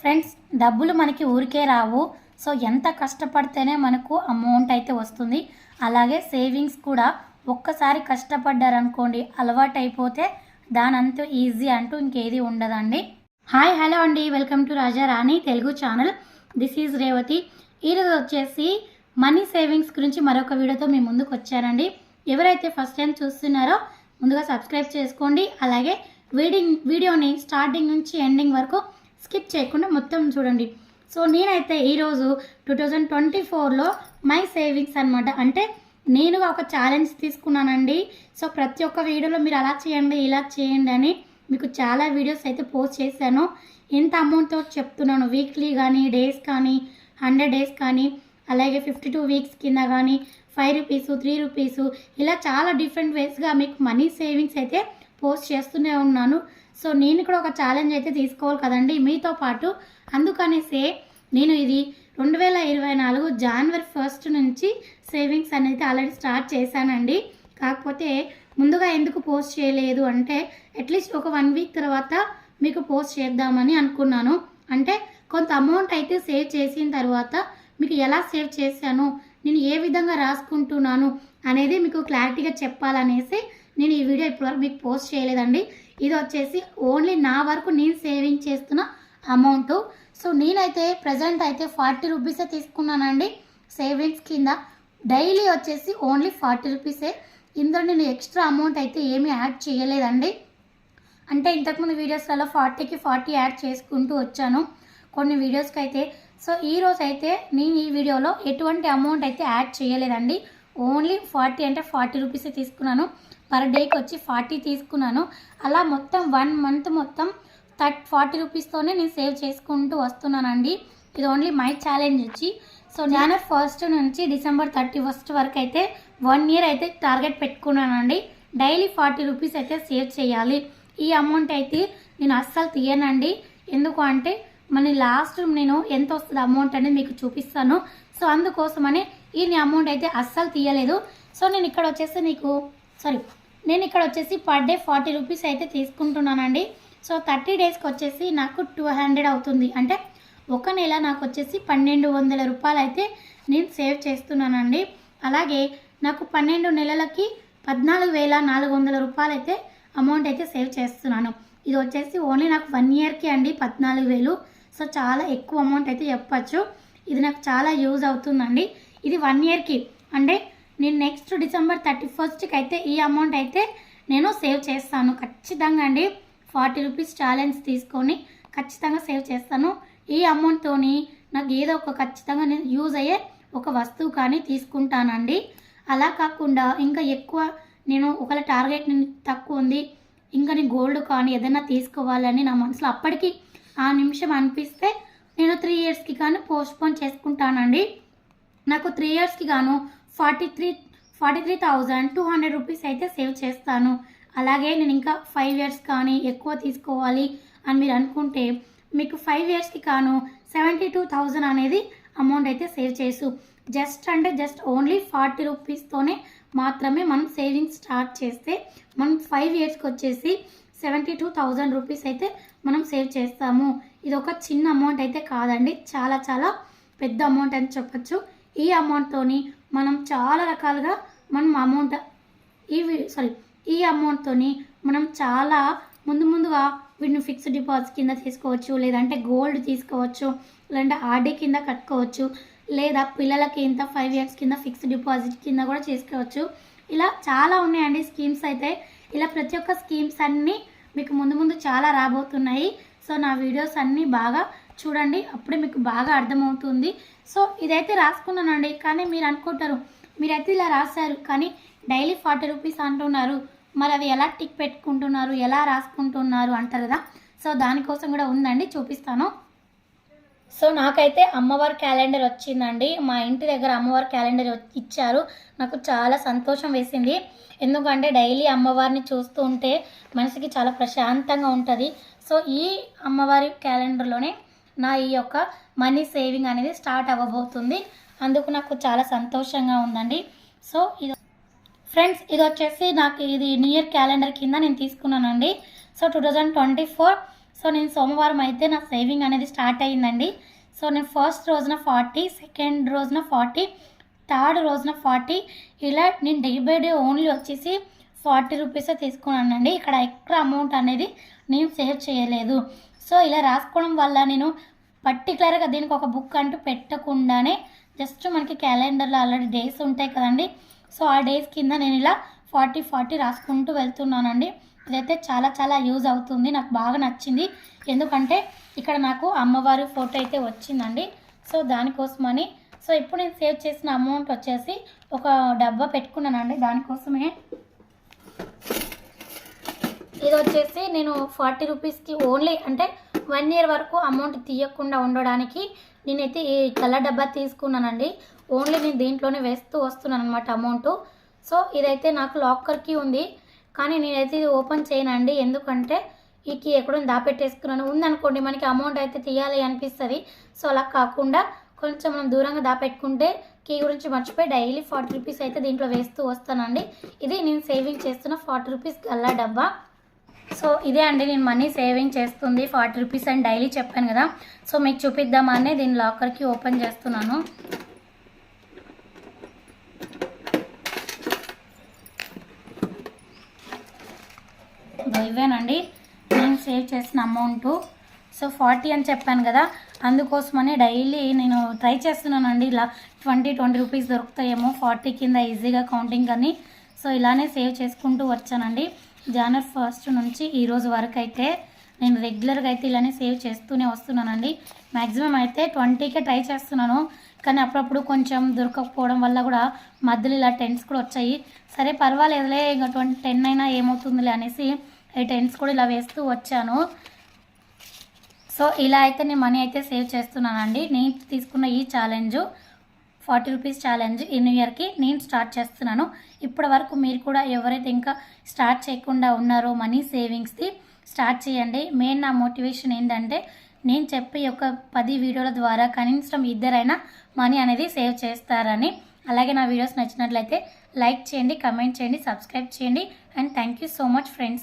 Friends డబ్బులు మనకి ఊరికే రావు. సో ఎంత కష్టపడితేనే మనకు అమౌంట్ అయితే వస్తుంది. అలాగే సేవింగ్స్ కూడా ఒక్కసారి కష్టపడ్డారనుకోండి అలవాటు అయిపోతే దానంత ఈజీ అంటూ ఇంకేది ఉండదండి. హాయ్ హలో అండి. Welcome to Raja Rani Telugu channel. This is Revathi. ఈరోజు వచ్చేసి మనీ సేవింగ్స్ గురించి మరొక వీడియోతో మీ ముందుకు వచ్చానండి. ఎవరైతే ఫస్ట్ టైం చూస్తున్నారో ముందుగా సబ్స్క్రైబ్ చేసుకోండి. అలాగే వీడింగ్ వీడియోని స్టార్టింగ్ నుంచి ఎండింగ్ వరకు స్కిప్ చేయకుండా మొత్తం చూడండి. సో నేనైతే ఈరోజు టూ థౌజండ్ ట్వంటీ ఫోర్లో మై సేవింగ్స్ అనమాట అంటే నేనుగా ఒక ఛాలెంజ్ తీసుకున్నానండి. సో ప్రతి ఒక్క వీడియోలో మీరు అలా చేయండి ఇలా చేయండి అని మీకు చాలా వీడియోస్ అయితే పోస్ట్ చేశాను. ఎంత అమౌంట్తో చెప్తున్నాను? వీక్లీ కానీ డేస్ కానీ హండ్రెడ్ డేస్ కానీ అలాగే ఫిఫ్టీ టూ వీక్స్ కింద కానీ ఫైవ్ రూపీస్ త్రీ రూపీస్ ఇలా చాలా డిఫరెంట్ వేస్గా మీకు మనీ సేవింగ్స్ అయితే పోస్ట్ చేస్తూనే ఉన్నాను. సో నేను కూడా ఒక ఛాలెంజ్ అయితే తీసుకోవాలి కదండి. మీతో పాటు అందుకనేసే నేను ఇది రెండు వేల ఇరవై నాలుగు జనవరి ఫస్ట్ నుంచి సేవింగ్స్ అనేది ఆల్రెడీ స్టార్ట్ చేశానండి. కాకపోతే ముందుగా ఎందుకు పోస్ట్ చేయలేదు అంటే అట్లీస్ట్ ఒక వన్ వీక్ తర్వాత మీకు పోస్ట్ చేద్దామని అనుకున్నాను. అంటే కొంత అమౌంట్ అయితే సేవ్ చేసిన తర్వాత మీకు ఎలా సేవ్ చేశాను నేను ఏ విధంగా రాసుకుంటున్నాను అనేది మీకు క్లారిటీగా చెప్పాలనేసి నేను ఈ వీడియో ఇప్పటివరకు మీకు పోస్ట్ చేయలేదండి. ఇది వచ్చేసి ఓన్లీ నా వరకు నేను సేవింగ్ చేస్తున్న అమౌంట్. సో నేనైతే ప్రజెంట్ అయితే ఫార్టీ రూపీసే తీసుకున్నానండి సేవింగ్స్ కింద. డైలీ వచ్చేసి ఓన్లీ ఫార్టీ రూపీసే. ఇందులో నేను ఎక్స్ట్రా అమౌంట్ అయితే ఏమీ యాడ్ చేయలేదండి. అంటే ఇంతకుముందు వీడియోస్లలో ఫార్టీకి ఫార్టీ యాడ్ చేసుకుంటూ వచ్చాను. కొన్ని వీడియోస్కి అయితే సో ఈ రోజు అయితే నేను ఈ వీడియోలో ఎటువంటి అమౌంట్ అయితే యాడ్ చేయలేదండి. ఓన్లీ ఫార్టీ అంటే ఫార్టీ రూపీసే తీసుకున్నాను. పర్ డేకి వచ్చి ఫార్టీ తీసుకున్నాను. అలా మొత్తం వన్ మంత్ మొత్తం థర్ట్ ఫార్టీ రూపీస్తోనే నేను సేవ్ చేసుకుంటూ వస్తున్నానండి. ఇది ఓన్లీ మై ఛాలెంజ్ వచ్చి. సో నేను ఫస్ట్ నుంచి డిసెంబర్ థర్టీ ఫస్ట్ వరకు అయితే వన్ ఇయర్ అయితే టార్గెట్ పెట్టుకున్నానండి. డైలీ ఫార్టీ రూపీస్ అయితే సేవ్ చేయాలి. ఈ అమౌంట్ అయితే నేను అస్సలు తీయనండి. ఎందుకు అంటే మన లాస్ట్ నేను ఎంత వస్తుంది అమౌంట్ అనేది మీకు చూపిస్తాను. సో అందుకోసమని ఈ అమౌంట్ అయితే అస్సలు తీయలేదు. సో నేను ఇక్కడ వచ్చేసి నీకు సారీ నేను ఇక్కడ వచ్చేసి పర్ డే ఫార్టీ రూపీస్ అయితే తీసుకుంటున్నానండి. సో థర్టీ డేస్కి వచ్చేసి నాకు టూ హండ్రెడ్ అవుతుంది. అంటే ఒక నెల నాకు వచ్చేసి పన్నెండు వందల రూపాయలు అయితే నేను సేవ్ చేస్తున్నానండి. అలాగే నాకు పన్నెండు నెలలకి పద్నాలుగు వేల నాలుగు వందల రూపాయలు అయితే అమౌంట్ అయితే సేవ్ చేస్తున్నాను. ఇది వచ్చేసి ఓన్లీ నాకు వన్ ఇయర్కి అండి పద్నాలుగు వేలు. సో చాలా ఎక్కువ అమౌంట్ అయితే చెప్పచ్చు. ఇది నాకు చాలా యూజ్ అవుతుందండి. ఇది వన్ ఇయర్కి అంటే నేను నెక్స్ట్ డిసెంబర్ థర్టీ ఫస్ట్కి అయితే ఈ అమౌంట్ అయితే నేను సేవ్ చేస్తాను. ఖచ్చితంగా అండి ఫార్టీ రూపీస్ ఛాలెంజ్ తీసుకొని ఖచ్చితంగా సేవ్ చేస్తాను. ఈ అమౌంట్తో నాకు ఏదో ఒక ఖచ్చితంగా నేను యూజ్ అయ్యే ఒక వస్తువు కానీ తీసుకుంటానండి. అలా కాకుండా ఇంకా ఎక్కువ నేను ఒకవేళ టార్గెట్ తక్కువ ఉంది ఇంకా నేను గోల్డ్ కానీ ఏదైనా తీసుకోవాలని నా మనసులో అప్పటికి ఆ నిమిషం అనిపిస్తే నేను త్రీ ఇయర్స్కి కానీ పోస్ట్పోన్ చేసుకుంటానండి. నాకు త్రీ ఇయర్స్కి గాను forty three forty three thousand two hundred rupees అయితే సేవ్ చేస్తాను. అలాగే నేను ఇంకా ఫైవ్ ఇయర్స్ కానీ ఎక్కువ తీసుకోవాలి అని మీరు అనుకుంటే మీకు ఫైవ్ ఇయర్స్కి కాను సెవెంటీ టూ థౌజండ్ అనేది అమౌంట్ అయితే సేవ్ చేసు. జస్ట్ అంటే జస్ట్ ఓన్లీ ఫార్టీ రూపీస్తోనే మాత్రమే మనం సేవింగ్స్ స్టార్ట్ చేస్తే మనం ఫైవ్ ఇయర్స్కి వచ్చేసి సెవెంటీ టూ థౌజండ్ రూపీస్ అయితే మనం సేవ్ చేస్తాము. ఇది ఒక చిన్న అమౌంట్ అయితే కాదండి. చాలా చాలా పెద్ద అమౌంట్ అని చెప్పొచ్చు. ఈ అమౌంట్తోని మనం చాలా రకాలుగా మనం అమౌంట్ ఈ సారీ ఈ అమౌంట్తోని మనం చాలా ముందు ముందుగా వీటిని ఫిక్స్డ్ డిపాజిట్ కింద తీసుకోవచ్చు లేదంటే గోల్డ్ తీసుకోవచ్చు లేదంటే ఆర్డీ కింద కట్టుకోవచ్చు లేదా పిల్లలకి ఇంత ఫైవ్ ఇయర్స్ కింద ఫిక్స్డ్ డిపాజిట్ కింద కూడా చేసుకోవచ్చు. ఇలా చాలా ఉన్నాయండి స్కీమ్స్ అయితే. ఇలా ప్రతి ఒక్క స్కీమ్స్ అన్నీ మీకు ముందు ముందు చాలా రాబోతున్నాయి. సో నా వీడియోస్ అన్నీ బాగా చూడండి అప్పుడే మీకు బాగా అర్థమవుతుంది. సో ఇదైతే రాసుకున్నానండి కానీ మీరు అనుకుంటారు మీరైతే ఇలా రాశారు కానీ డైలీ ఫార్టీ రూపీస్ అంటున్నారు. మరి అది ఎలా టిక్ పెట్టుకుంటున్నారు ఎలా రాసుకుంటున్నారు అంటారు కదా? సో దానికోసం కూడా ఉందండి చూపిస్తాను. సో నాకైతే అమ్మవారి క్యాలెండర్ వచ్చిందండి. మా ఇంటి దగ్గర అమ్మవారి క్యాలెండర్ ఇచ్చారు. నాకు చాలా సంతోషం వేసింది. ఎందుకంటే డైలీ అమ్మవారిని చూస్తూ ఉంటే మనసుకి చాలా ప్రశాంతంగా ఉంటుంది. సో ఈ అమ్మవారి క్యాలెండర్లోనే నా ఈ యొక్క మనీ సేవింగ్ అనేది స్టార్ట్ అవ్వబోతుంది. అందుకు నాకు చాలా సంతోషంగా ఉందండి. సో ఇది ఫ్రెండ్స్ ఇది వచ్చేసి నాకు ఇది న్యూ ఇయర్ క్యాలెండర్ కింద నేను తీసుకున్నానండి. So two thousand twenty four so నేను సోమవారం అయితే నా సేవింగ్ అనేది స్టార్ట్ అయ్యిందండి. సో నేను ఫస్ట్ రోజున ఫార్టీ సెకండ్ రోజున ఫార్టీ థర్డ్ రోజున ఫార్టీ ఇలా నేను డే బై డే ఓన్లీ వచ్చేసి ఫార్టీ రూపీసే తీసుకున్నానండి. ఇక్కడ ఎక్స్ట్రా అమౌంట్ అనేది నేను సేవ్ చేయలేదు. సో ఇలా రాసుకోవడం వల్ల నేను పర్టికులర్గా దీనికి ఒక బుక్ అంటూ పెట్టకుండానే జస్ట్ మనకి క్యాలెండర్లో ఆల్రెడీ డేస్ ఉంటాయి కదండి. సో ఆ డేస్ కింద నేను ఇలా ఫార్టీ ఫార్టీ రాసుకుంటూ వెళ్తున్నానండి. ఇదైతే చాలా చాలా యూజ్ అవుతుంది. నాకు బాగా నచ్చింది. ఎందుకంటే ఇక్కడ నాకు అమ్మవారి ఫోటో అయితే వచ్చిందండి. సో దానికోసమని సో ఇప్పుడు నేను సేవ్ చేసిన అమౌంట్ వచ్చేసి ఒక డబ్బా పెట్టుకున్నానండి. దానికోసమే ఇది వచ్చేసి నేను ఫార్టీ రూపీస్కి ఓన్లీ అంటే వన్ ఇయర్ వరకు అమౌంట్ తీయకుండా ఉండడానికి నేనైతే ఈ కలర్ డబ్బా తీసుకున్నానండి. ఓన్లీ నేను దీంట్లోనే వేస్తూ వస్తున్నాను అనమాట అమౌంట్ సో ఇదైతే నాకు లాకర్కి ఉంది. కానీ నేనైతే ఇది ఓపెన్ చేయనండి. ఎందుకంటే ఈ కీ ఎక్కడో దాపెట్టేసుకున్నాను. ఉందనుకోండి మనకి అమౌంట్ అయితే తీయాలి అనిపిస్తుంది. సో అలా కాకుండా కొంచెం మనం దూరంగా దాపెట్టుకుంటే కీ గురించి మర్చిపోయి డైలీ ఫార్టీ రూపీస్ అయితే దీంట్లో వేస్తూ వస్తానండి. ఇది నేను సేవింగ్ చేస్తున్న ఫార్టీ రూపీస్ గల్లా డబ్బా. సో ఇదే అండి నేను మనీ సేవింగ్ చేస్తుంది ఫార్టీ రూపీస్ అని డైలీ చెప్పాను కదా. సో మీకు చూపిద్దామని దీని లాకర్కి ఓపెన్ చేస్తున్నాను. ఇవేనండి నేను సేవ్ చేసిన అమౌంట్. సో ఫార్టీ అని చెప్పాను కదా అందుకోసమని డైలీ నేను ట్రై చేస్తున్నానండి. ఇలా ట్వంటీ ట్వంటీ రూపీస్ దొరుకుతాయేమో ఫార్టీ కింద ఈజీగా కౌంటింగ్ అని. సో ఇలానే సేవ్ చేసుకుంటూ వచ్చానండి. జానర్ ఫస్ట్ నుంచి ఈ రోజు వరకు అయితే నేను రెగ్యులర్గా అయితే ఇలానే సేవ్ చేస్తూనే వస్తున్నానండి. మ్యాక్సిమం అయితే ట్వంటీకే ట్రై చేస్తున్నాను. కానీ అప్పుడప్పుడు కొంచెం దొరకకపోవడం వల్ల కూడా మధ్యలో ఇలా టెన్స్ కూడా వచ్చాయి. సరే పర్వాలేదులే ఇంకా ట్వంటీ టెన్ అయినా ఏమవుతుందిలే అనేసి ఈ టెన్స్ కూడా ఇలా వేస్తూ వచ్చాను. సో ఇలా అయితే నేను మనీ అయితే సేవ్ చేస్తున్నానండి. నేను తీసుకున్న ఈ ఛాలెంజ్. ఫార్టీ రూపీస్ ఛాలెంజ్ ఈ న్యూ ఇయర్కి నేను స్టార్ట్ చేస్తున్నాను. ఇప్పటి వరకు మీరు కూడా ఎవరైతే ఇంకా స్టార్ట్ చేయకుండా ఉన్నారో మనీ సేవింగ్స్ది స్టార్ట్ చేయండి. మెయిన్ నా మోటివేషన్ ఏంటంటే నేను చెప్పే ఒక పది వీడియోల ద్వారా కనీసం ఇద్దరైనా మనీ అనేది సేవ్ చేస్తారని. అలాగే నా వీడియోస్ నచ్చినట్లయితే లైక్ చేయండి కమెంట్ చేయండి సబ్స్క్రైబ్ చేయండి. And thank you so much friends.